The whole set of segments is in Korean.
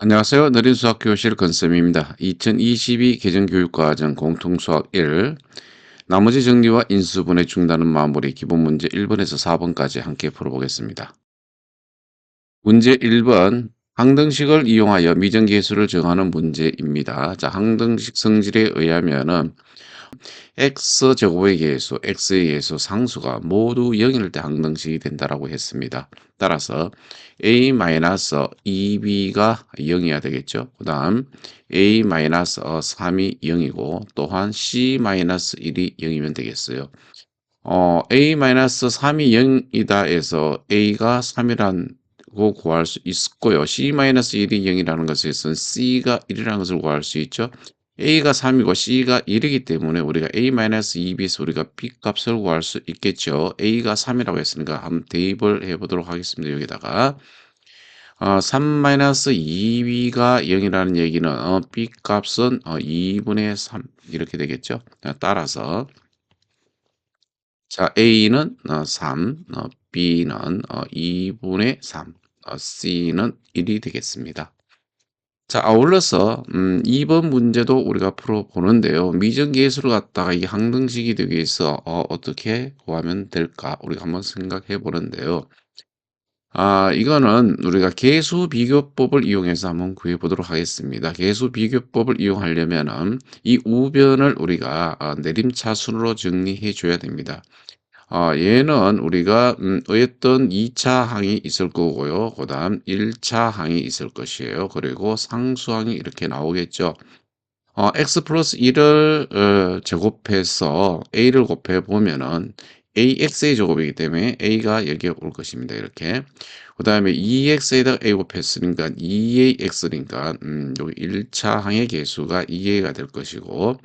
안녕하세요. 느린 수학 교실 건쌤입니다. 2022 개정 교육과정 공통수학 1 나머지 정리와 인수분해 중단은 마무리 기본 문제 1번에서 4번까지 함께 풀어보겠습니다. 문제 1번 항등식을 이용하여 미정계수를 정하는 문제입니다. 자, 항등식 성질에 의하면은 x제곱의 계수, x의 계수, 상수가 모두 0일 때 항등식이 된다라고 했습니다. 따라서 a-2b가 0이어야 되겠죠. 그 다음 a-3이 0이고 또한 c-1이 0이면 되겠어요. 어, a-3이 0이다 해서 a가 3이란 고 구할 수 있고요. c-1이 0이라는 것에서는 c가 1이라는 것을 구할 수 있죠. A가 3이고 c가 1이기 때문에 우리가 a-2b에서 우리가 b 값을 구할 수 있겠죠. a가 3이라고 했으니까 한번 대입을 해보도록 하겠습니다. 여기다가 어, 3-2b가 0이라는 얘기는 어, b 값은 어, 2분의 3 이렇게 되겠죠. 따라서 자 a는 어, 3, 어, b는 어, 2분의 3, 어, c는 1이 되겠습니다. 자, 아울러서 음, 2번 문제도 우리가 풀어보는데요. 미정계수를 갖다가 이 항등식이 되기 위해서 어, 어떻게 구하면 될까? 우리가 한번 생각해 보는데요. 아, 이거는 우리가 계수 비교법을 이용해서 한번 구해 보도록 하겠습니다. 계수 비교법을 이용하려면은 이 우변을 우리가 어, 내림차순으로 정리해 줘야 됩니다. 어, 얘는 우리가 음, 어떤 2차 항이 있을 거고요. 그 다음 1차 항이 있을 것이에요. 그리고 상수항이 이렇게 나오겠죠. 어, x 플러스 1을 어, 제곱해서 a를 곱해 보면은 ax의 제곱이기 때문에 a가 여기에 올 것입니다. 이렇게. 그 다음에 2x에다가 a 곱했으니까 2ax니까 음, 여기 1차 항의 개수가 2a가 될 것이고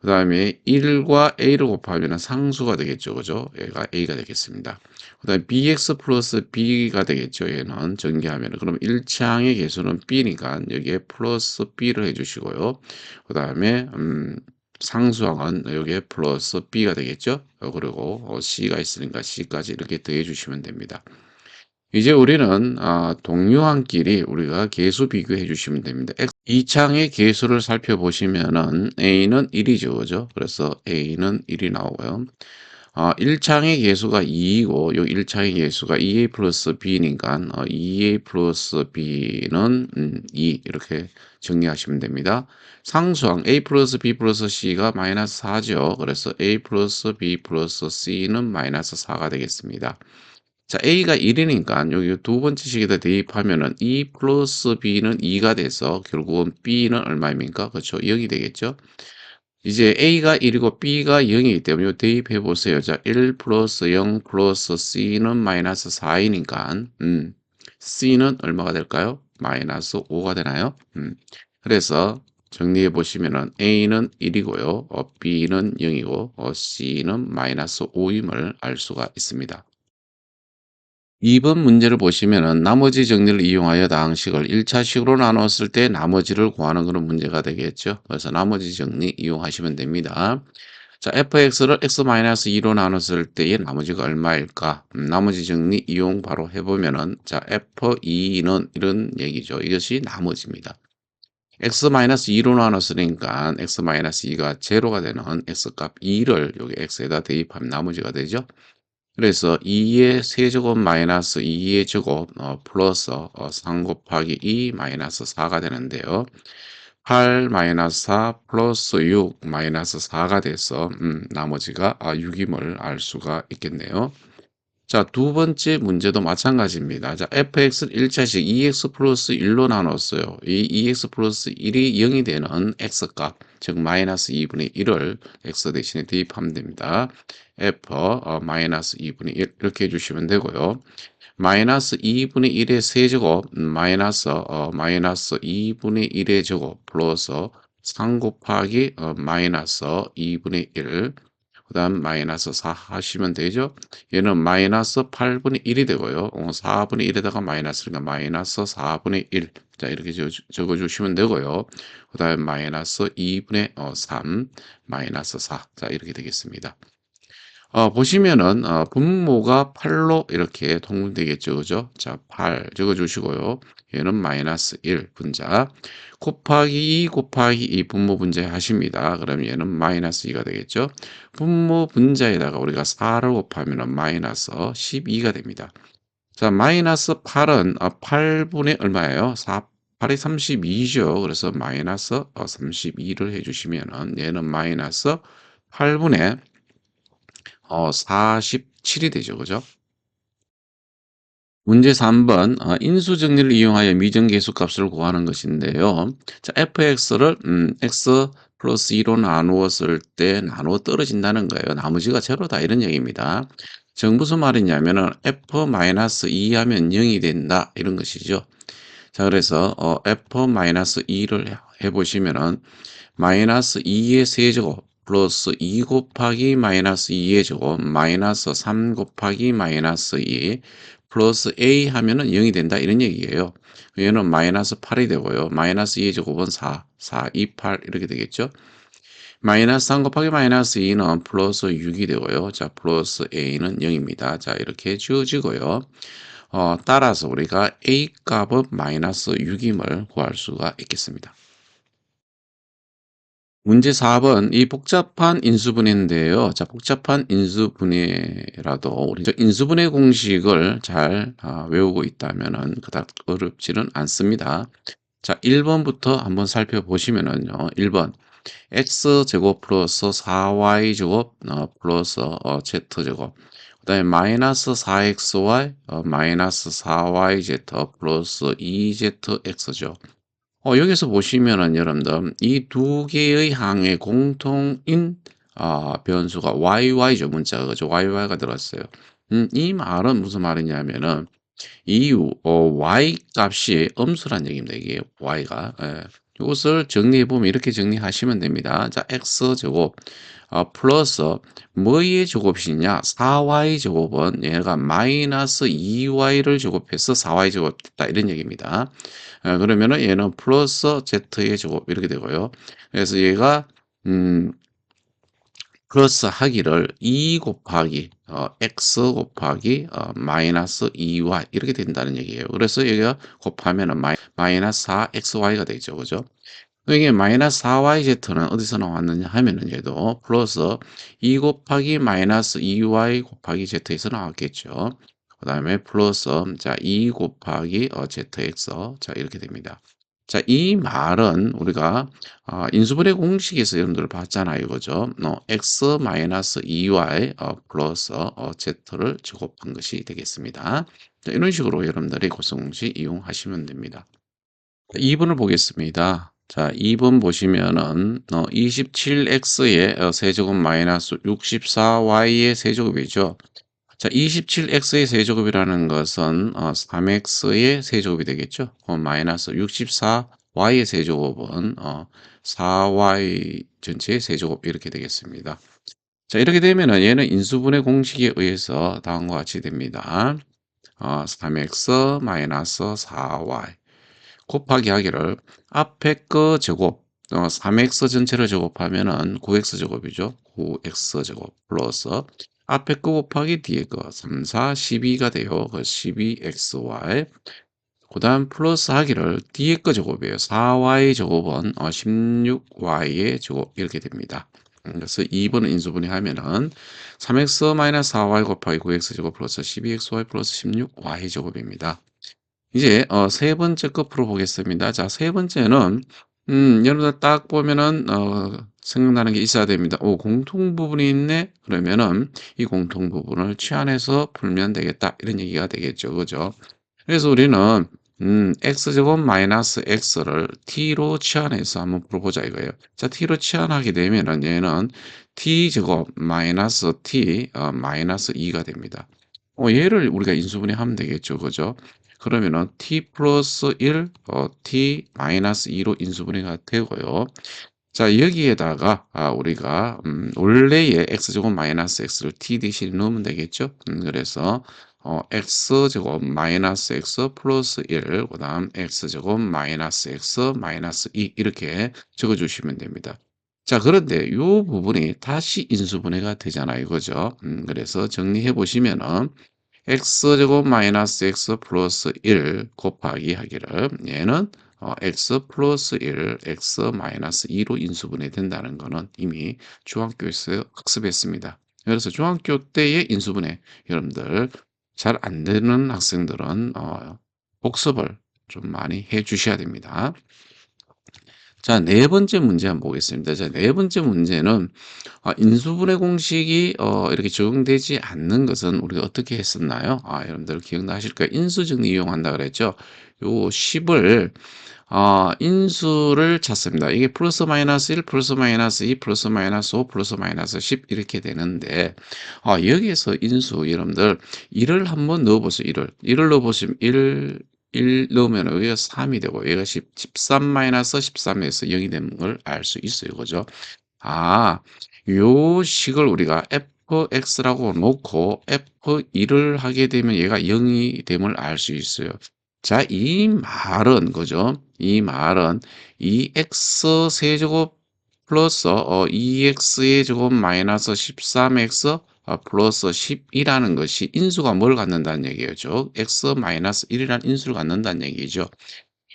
그 다음에 1과 a를 곱하면 상수가 되겠죠. 그죠? 얘가 a가 되겠습니다. 그 다음에 bx 플러스 b가 되겠죠. 얘는 전개하면 그럼 1차 항의 개수는 b니까 여기에 플러스 b를 해주시고요. 그 다음에 음, 상수항은 여기에 플러스 b가 되겠죠. 어, 그리고 어, c가 있으니까 c까지 이렇게 더해 주시면 됩니다. 이제 우리는 아, 동료항끼리 우리가 계수 비교해 주시면 됩니다. 이 창의 계수를 살펴보시면은 a는 1이죠. 그죠? 그래서 a는 1이 나오고요. 어, 1창의 계수가 2이고 요 1창의 계수가 2a 플러스 b니까 어, 2a 플러스 b는 음, 2 이렇게 정리하시면 됩니다. 상수항 a 플러스 b 플러스 c가 마이너스 4죠. 그래서 a 플러스 b 플러스 c는 마이너스 4가 되겠습니다. 자, A가 1이니까 여기 두 번째 식에다 대입하면은 2 플러스 B는 2가 돼서 결국은 B는 얼마입니까? 그렇죠. 0이 되겠죠. 이제 A가 1이고 B가 0이기 때문에 대입해 보세요. 자, 1 플러스 0 플러스 C는 마이너스 4이니까 음, C는 얼마가 될까요? 마이너스 5가 되나요? 음, 그래서 정리해 보시면은 A는 1이고요. 어, B는 0이고 어, C는 마이너스 5임을 알 수가 있습니다. 2번 문제를 보시면은 나머지 정리를 이용하여 다항식을 1차식으로 나눴을 때 나머지를 구하는 그런 문제가 되겠죠. 그래서 나머지 정리 이용하시면 됩니다. 자, fx를 x-2로 나눴을 때의 나머지가 얼마일까? 음, 나머지 정리 이용 바로 해보면은 자, f2는 이런 얘기죠. 이것이 나머지입니다. x-2로 나눴으니까 x-2가 제로가 되는 x값 2를 여기 x에다 대입하면 나머지가 되죠. 그래서 2의 세제곱 마이너스 2의 제곱 어, 플러스 어, 3 곱하기 2 마이너스 4가 되는데요. 8 마이너스 4 플러스 6 마이너스 4가 돼서 음, 나머지가 아, 6임을 알 수가 있겠네요. 자, 두 번째 문제도 마찬가지입니다. 자, fx를 1차식 2x 플러스 1로 나눴어요. 이 2x 플러스 1이 0이 되는 x값, 즉 마이너스 2분의 1을 x 대신에 대입하면 됩니다. f 어, 마이너스 2분의 1 이렇게 해주시면 되고요. 마이너스 2분의 1의 세제곱 마이너스 어, 마이너스 2분의 1의 제곱 플러스 3 곱하기 어, 마이너스 2분의 1 그 다음 마이너스 4 하시면 되죠. 얘는 마이너스 8분의 1이 되고요. 4분의 어, 1에다가 마이너스니까 마이너스 4분의 1. 자, 이렇게 적어주시면 되고요. 그 다음에 마이너스 2분의 3, 어, 마이너스 4. 자, 이렇게 되겠습니다. 어 보시면은 어 분모가 8로 이렇게 통분되겠죠. 그죠? 자, 8 적어 주시고요. 얘는 마이너스 1 분자 곱하기 2 곱하기 2 분모 분자 하십니다. 그럼 얘는 마이너스 2가 되겠죠. 분모 분자에다가 우리가 4를 곱하면은 마이너스 12가 됩니다. 자, 마이너스 8은 어 8분의 얼마예요? 4 8이 32죠. 그래서 마이너스 어 32를 해 주시면은 얘는 마이너스 8분의 어 47이 되죠. 그죠? 문제 3번 어, 인수 정리를 이용하여 미정계수 값을 구하는 것인데요. 자, fx를 음, x 플러스 2로 나누었을 때 나누어 떨어진다는 거예요. 나머지가 제로다 이런 얘기입니다. 정 무슨 말이냐면은 f 마이너스 2 하면 0이 된다 이런 것이죠. 자, 그래서 어, f 마이너스 2를 해보시면은 마이너스 2의 세제곱 플러스 2 곱하기 마이너스 2의 제곱 마이너스 3 곱하기 마이너스 2 플러스 a 하면은 0이 된다 이런 얘기예요. 얘는 마이너스 8이 되고요. 마이너스 2의 제곱은 4, 4, 2, 8 이렇게 되겠죠. 마이너스 3 곱하기 마이너스 2는 플러스 6이 되고요. 자, 플러스 a는 0입니다. 자, 이렇게 지워지고요. 어, 따라서 우리가 a 값은 마이너스 6임을 구할 수가 있겠습니다. 문제 4번 이 복잡한 인수분해인데요. 자, 복잡한 인수분해라도 우리 인수분해 공식을 잘 아, 외우고 있다면은 그닥 어렵지는 않습니다. 자, 1번부터 한번 살펴보시면은요. 1번 x제곱 플러스 4y제곱 어, 플러스 어, z제곱 그 다음에 마이너스 4xy 어, 마이너스 4yz 플러스 2zx죠. 어, 여기서 보시면은 여러분들 이 두 개의 항의 공통인 아, 변수가yy죠. 문자가 그죠. yy가 들어갔어요. 음, 이 말은 무슨 말이냐면은 이 어, y 값이 음수란 얘기입니다. 이게 y가. 예. 이것을 정리해 보면 이렇게 정리하시면 됩니다. 자, x 제곱 어, 플러스 뭐의 제곱이냐? 4y 제곱은 얘가 마이너스 2y를 제곱해서 4y 제곱 됐다 이런 얘기입니다. 어, 그러면은 얘는 플러스 z의 제곱 이렇게 되고요. 그래서 얘가 음 플러스 하기를 2 곱하기 어, x 곱하기 어, 마이너스 2y 이렇게 된다는 얘기예요. 그래서 여기가 곱하면은 마이, 마이너스 4xy가 되죠. 그죠? 이게 마이너스 4yz는 어디서 나왔느냐 하면은 얘도 플러스 2 곱하기 마이너스 2y 곱하기 z에서 나왔겠죠. 그 다음에 플러스 자2 곱하기 어, zx 자 이렇게 됩니다. 자, 이 말은 우리가 어, 인수분해 공식에서 여러분들 봤잖아요. 그죠? 어, x 마이너스 2y 어, 플러스 어, z를 제곱한 것이 되겠습니다. 자, 이런 식으로 여러분들이 고성공식 이용하시면 됩니다. 2번을 보겠습니다. 자, 2번 보시면은 어, 27x의 어, 세제곱 마이너스 64y의 세제곱이죠. 자, 27x의 세제곱이라는 것은 어, 3x의 세제곱이 되겠죠. 어, 마이너스 64y의 세제곱은 어, 4y 전체의 세제곱 이렇게 되겠습니다. 자, 이렇게 되면은 얘는 인수분해 공식에 의해서 다음과 같이 됩니다. 어, 3x 마이너스 4y 곱하기 하기를 앞에 거 제곱 어, 3x 전체를 제곱하면은 9x 제곱이죠. 9x 제곱 플러스 앞에 거 곱하기 뒤에 거 3, 4, 12가 돼요. 그 12xy 그 다음 플러스 하기를 뒤에 거 제곱이에요. 4y 제곱은 16y의 제곱 이렇게 됩니다. 그래서 2번은 인수분해 하면은 3x-4y 곱하기 9x 제곱 플러스 12xy 플러스 16y 제곱입니다. 이제 어, 세 번째 거 풀어보겠습니다. 자, 세 번째는 음, 여러분들 딱 보면은 어, 생각나는 게 있어야 됩니다. 오, 공통 부분이 있네. 그러면은 이 공통 부분을 취한해서 풀면 되겠다. 이런 얘기가 되겠죠. 그죠? 그래서 우리는 음, x제곱 마이너스 x를 t로 치환해서 한번 풀어보자 이거예요. 자, t로 치환하게 되면은 얘는 t제곱 마이너스 t 어, 마이너스 2가 됩니다. 어, 얘를 우리가 인수분해 하면 되겠죠. 그죠? 그러면은 t 플러스 1, 어, t 마이너스 2로 인수분해가 되고요. 자, 여기에다가 아, 우리가 음, 원래의 x제곱 마이너스 x를 t 대신에 넣으면 되겠죠. 음, 그래서 어, x제곱 마이너스 x 플러스 1, 그 다음 x제곱 마이너스 x 마이너스 2 이렇게 적어주시면 됩니다. 자 그런데 요 부분이 다시 인수분해가 되잖아요. 그죠? 음 그래서 정리해 보시면은 x제곱 마이너스 x 플러스 1 곱하기 하기를 얘는 어 x 플러스 1 x 마이너스 2로 인수분해 된다는 거는 이미 중학교에서 학습했습니다. 그래서 중학교 때의 인수분해 여러분들 잘 안 되는 학생들은 어 복습을 좀 많이 해 주셔야 됩니다. 자, 네 번째 문제 한번 보겠습니다. 자, 네 번째 문제는 아, 인수분해 공식이 어, 이렇게 적용되지 않는 것은 우리가 어떻게 했었나요? 아, 여러분들 기억나실 거예요. 인수정리 이용한다 그랬죠. 요 10을 어, 인수를 찾습니다. 이게 플러스 마이너스 1, 플러스 마이너스 2, 플러스 마이너스 5, 플러스 마이너스 10 이렇게 되는데 어, 여기에서 인수 여러분들 1을 한번 넣어보세요. 1을 1을 넣어보시면 1 1 넣으면 여기가 3이 되고 얘가 10, 13 마이너스 13에서 0이 되는 걸 알 수 있어요. 그죠? 아, 요 식을 우리가 fx라고 놓고 f2를 하게 되면 얘가 0이 됨을 알 수 있어요. 자, 이 말은 그죠? 이 말은 2x 세제곱 플러스 어, 2x의 제곱 마이너스 13x 어, 플러스 10이라는 것이 인수가 뭘 갖는다는 얘기예요. 즉 x 마이너스 1이라는 인수를 갖는다는 얘기죠.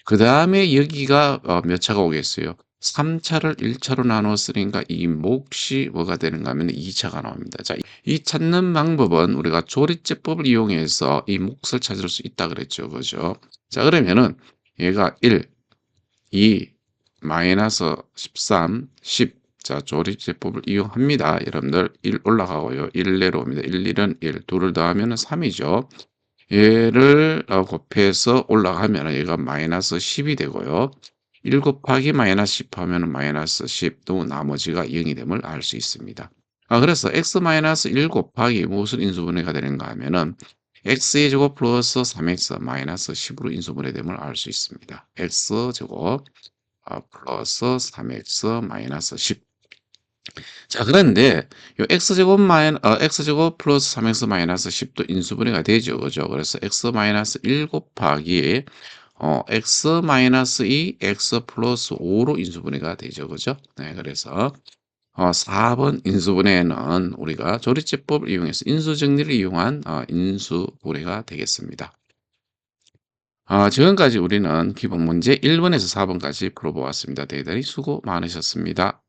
그 다음에 여기가 어, 몇 차가 오겠어요? 3차를 1차로 나눴으니까 이 몫이 뭐가 되는가 하면 2차가 나옵니다. 자, 이 찾는 방법은 우리가 조리제법을 이용해서 이 몫을 찾을 수 있다 그랬죠. 그죠? 자, 그러면은 얘가 1, 2, 마이너스 13, 10. 자, 조리제법을 이용합니다. 여러분들 1 올라가고요. 1 내려옵니다. 1, 1은 1, 2를 더하면 3이죠. 얘를 어, 곱해서 올라가면 얘가 마이너스 10이 되고요. 1 곱하기 마이너스 10 하면 마이너스 10, 또 나머지가 0이 됨을 알 수 있습니다. 아, 그래서 x 마이너스 1 곱하기 무엇을 인수분해가 되는가 하면은 x의 제곱 플러스 3x 마이너스 10으로 인수분해됨을 알 수 있습니다. x 제곱 아, 플러스 3x 마이너스 10. 자, 그런데 요 x제곱 마이너 어, x제곱 플러스 3x 마이너스 10도 인수분해가 되죠. 그죠? 그래서 x 마이너스 1 곱하기 어, x 마이너스 2, x 플러스 5로 인수분해가 되죠. 그죠? 네, 그래서 어, 4번 인수분해는 우리가 조리제법을 이용해서 인수정리를 이용한 어, 인수분해가 되겠습니다. 아, 지금까지 우리는 기본 문제 1번에서 4번까지 풀어보았습니다. 대단히 수고 많으셨습니다.